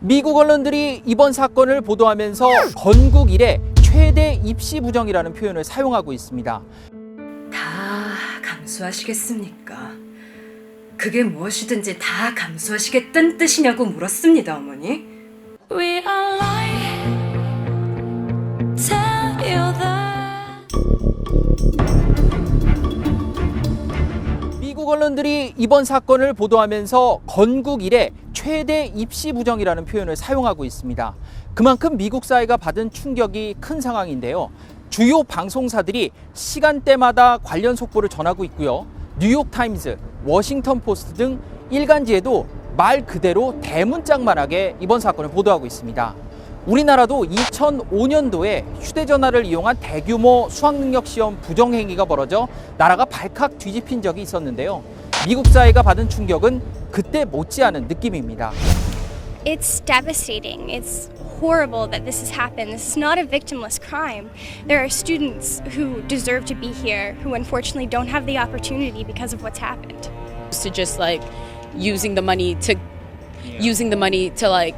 미국 언론들이 이번 사건을 보도하면서 건국 이래 최대 입시 부정이라는 표현을 사용하고 있습니다. 다 감수하시겠습니까? 그게 무엇이든지 다 감수하시겠다는 뜻이냐고 물었습니다, 어머니. We are lying. Tell you that. 미국 언론들이 이번 사건을 보도하면서 건국 이래 최대 입시 부정이라는 표현을 사용하고 있습니다. 그만큼 미국 사회가 받은 충격이 큰 상황인데요. 주요 방송사들이 시간대마다 관련 속보를 전하고 있고요. 뉴욕 타임즈, 워싱턴 포스트 등 일간지에도 말 그대로 대문짝만하게 이번 사건을 보도하고 있습니다. 우리나라도 2005년도에 휴대전화를 이용한 대규모 수학능력 시험 부정행위가 벌어져 나라가 발칵 뒤집힌 적이 있었는데요. 미국 사회가 받은 충격은 그때 못지않은 느낌입니다. It's devastating. It's horrible that this has happened. This is not a victimless crime. There are students who deserve to be here who unfortunately don't have the opportunity because of what's happened. to just like using the money to using the money to like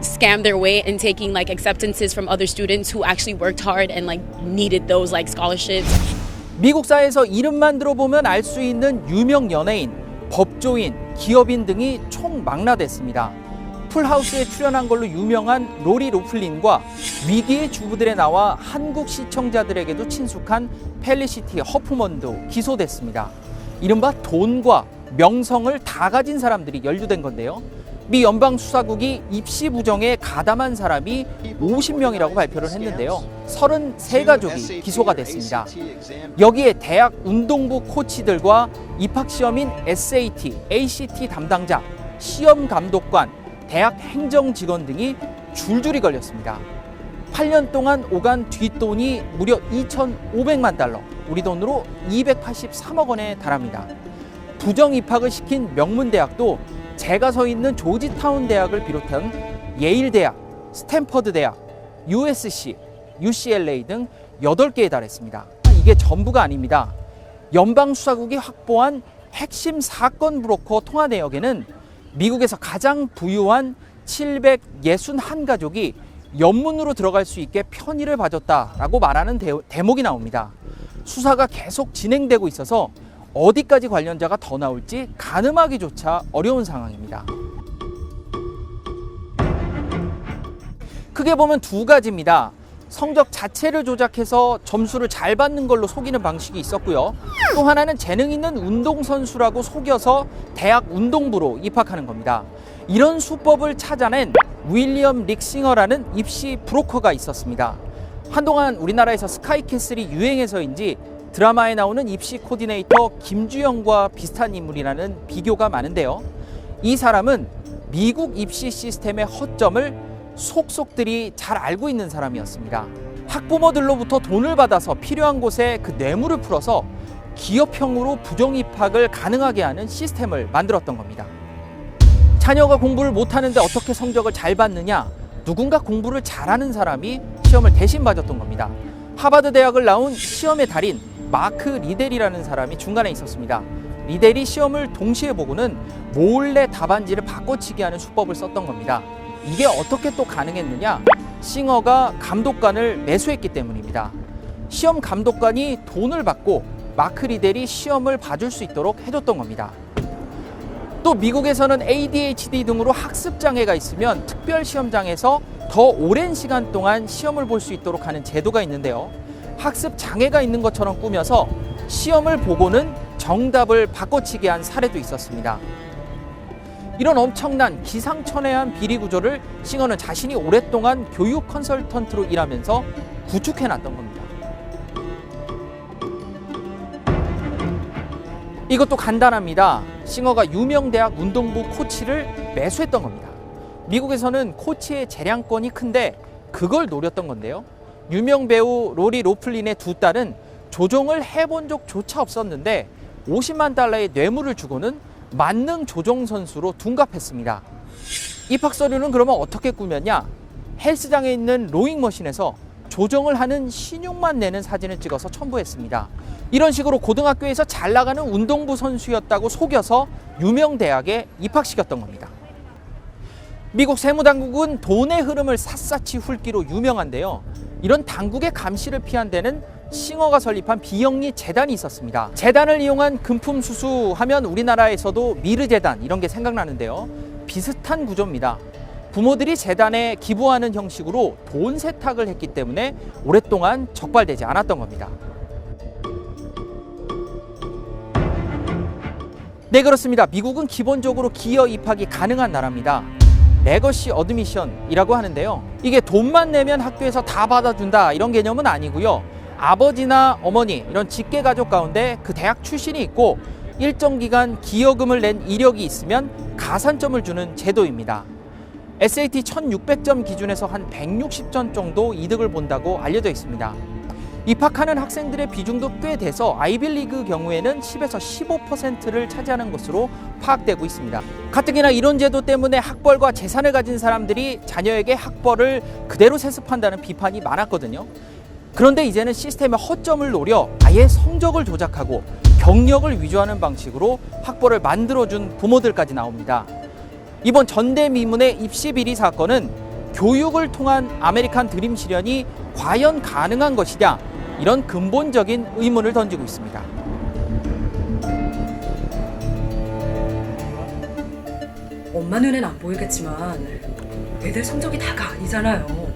scam their way and taking like acceptances from other students who actually worked hard and like needed those like scholarships. 미국 사회에서 이름만 들어보면 알 수 있는 유명 연예인, 법조인, 기업인 등이 총망라됐습니다. 풀하우스에 출연한 걸로 유명한 로리 로플린과 위기의 주부들에 나와 한국 시청자들에게도 친숙한 펠리시티 허프먼도 기소됐습니다. 이른바 돈과 명성을 다 가진 사람들이 연루된 건데요. 미 연방 수사국이 입시 부정에 가담한 사람이 50명이라고 발표를 했는데요. 33가족이 기소가 됐습니다. 여기에 대학 운동부 코치들과 입학 시험인 SAT, ACT 담당자, 시험 감독관, 대학 행정 직원 등이 줄줄이 걸렸습니다. 8년 동안 오간 뒷돈이 무려 2,500만 달러, 우리 돈으로 283억 원에 달합니다. 부정 입학을 시킨 명문 대학도 제가 서 있는 조지타운 대학을 비롯한 예일 대학, 스탠퍼드 대학, USC, UCLA 등 8개에 달했습니다. 이게 전부가 아닙니다. 연방 수사국이 확보한 핵심 사건 브로커 통화 내역에는 미국에서 가장 부유한 761가족이 연문으로 들어갈 수 있게 편의를 봐줬다라고 말하는 대, 대목이 나옵니다. 수사가 계속 진행되고 있어서 어디까지 관련자가 더 나올지 가늠하기조차 어려운 상황입니다. 크게 보면 두 가지입니다. 성적 자체를 조작해서 점수를 잘 받는 걸로 속이는 방식이 있었고요. 또 하나는 재능 있는 운동선수라고 속여서 대학 운동부로 입학하는 겁니다. 이런 수법을 찾아낸 윌리엄 릭싱어라는 입시 브로커가 있었습니다. 한동안 우리나라에서 스카이캐슬이 유행해서인지 드라마에 나오는 입시 코디네이터 김주영과 비슷한 인물이라는 비교가 많은데요. 이 사람은 미국 입시 시스템의 허점을 속속들이 잘 알고 있는 사람이었습니다. 학부모들로부터 돈을 받아서 필요한 곳에 그 뇌물을 풀어서 기업형으로 부정 입학을 가능하게 하는 시스템을 만들었던 겁니다. 자녀가 공부를 못하는데 어떻게 성적을 잘 받느냐? 누군가 공부를 잘하는 사람이 시험을 대신 봐줬던 겁니다. 하버드 대학을 나온 시험의 달인 마크 리델이라는 사람이 중간에 있었습니다. 리델이 시험을 동시에 보고는 몰래 답안지를 바꿔치기 하는 수법을 썼던 겁니다. 이게 어떻게 또 가능했느냐? 싱어가 감독관을 매수했기 때문입니다. 시험 감독관이 돈을 받고 마크 리델이 시험을 봐줄 수 있도록 해줬던 겁니다. 또 미국에서는 ADHD 등으로 학습 장애가 있으면 특별 시험장에서 더 오랜 시간 동안 시험을 볼 수 있도록 하는 제도가 있는데요. 학습 장애가 있는 것처럼 꾸며서 시험을 보고는 정답을 바꿔치기 한 사례도 있었습니다. 이런 엄청난 기상천외한 비리 구조를 싱어는 자신이 오랫동안 교육 컨설턴트로 일하면서 구축해 놨던 겁니다. 이것도 간단합니다. 싱어가 유명 대학 운동부 코치를 매수했던 겁니다. 미국에서는 코치의 재량권이 큰데 그걸 노렸던 건데요. 유명 배우 로리 로플린의 두 딸은 조종을 해본 적조차 없었는데 50만 달러의 뇌물을 주고는 만능 조종 선수로 둔갑했습니다. 입학 서류는 그러면 어떻게 꾸몄냐? 헬스장에 있는 로잉 머신에서 조정을 하는 신용만 내는 사진을 찍어서 첨부했습니다. 이런 식으로 고등학교에서 잘 나가는 운동부 선수였다고 속여서 유명 대학에 입학시켰던 겁니다. 미국 세무당국은 돈의 흐름을 샅샅이 훑기로 유명한데요. 이런 당국의 감시를 피한 데는 싱어가 설립한 비영리 재단이 있었습니다. 재단을 이용한 금품 수수 하면 우리나라에서도 미르 재단 이런 게 생각나는데요. 비슷한 구조입니다. 부모들이 재단에 기부하는 형식으로 돈 세탁을 했기 때문에 오랫동안 적발되지 않았던 겁니다. 네 그렇습니다. 미국은 기본적으로 기여 입학이 가능한 나라입니다. 레거시 어드미션이라고 하는데요. 이게 돈만 내면 학교에서 다 받아준다 이런 개념은 아니고요. 아버지나 어머니 이런 직계 가족 가운데 그 대학 출신이 있고 일정 기간 기여금을 낸 이력이 있으면 가산점을 주는 제도입니다. SAT 1600점 기준에서 한 160점 정도 이득을 본다고 알려져 있습니다. 입학하는 학생들의 비중도 꽤 돼서 아이빌리그 경우에는 10에서 15%를 차지하는 것으로 파악되고 있습니다. 가뜩이나 이런 제도 때문에 학벌과 재산을 가진 사람들이 자녀에게 학벌을 그대로 세습한다는 비판이 많았거든요. 그런데 이제는 시스템의 허점을 노려 아예 성적을 조작하고 경력을 위조하는 방식으로 학벌을 만들어준 부모들까지 나옵니다. 이번 전대미문의 입시 비리 사건은 교육을 통한 아메리칸 드림 실현이 과연 가능한 것이냐 이런 근본적인 의문을 던지고 있습니다. 엄마 눈엔 안 보이겠지만 애들 성적이 다가 아니잖아요.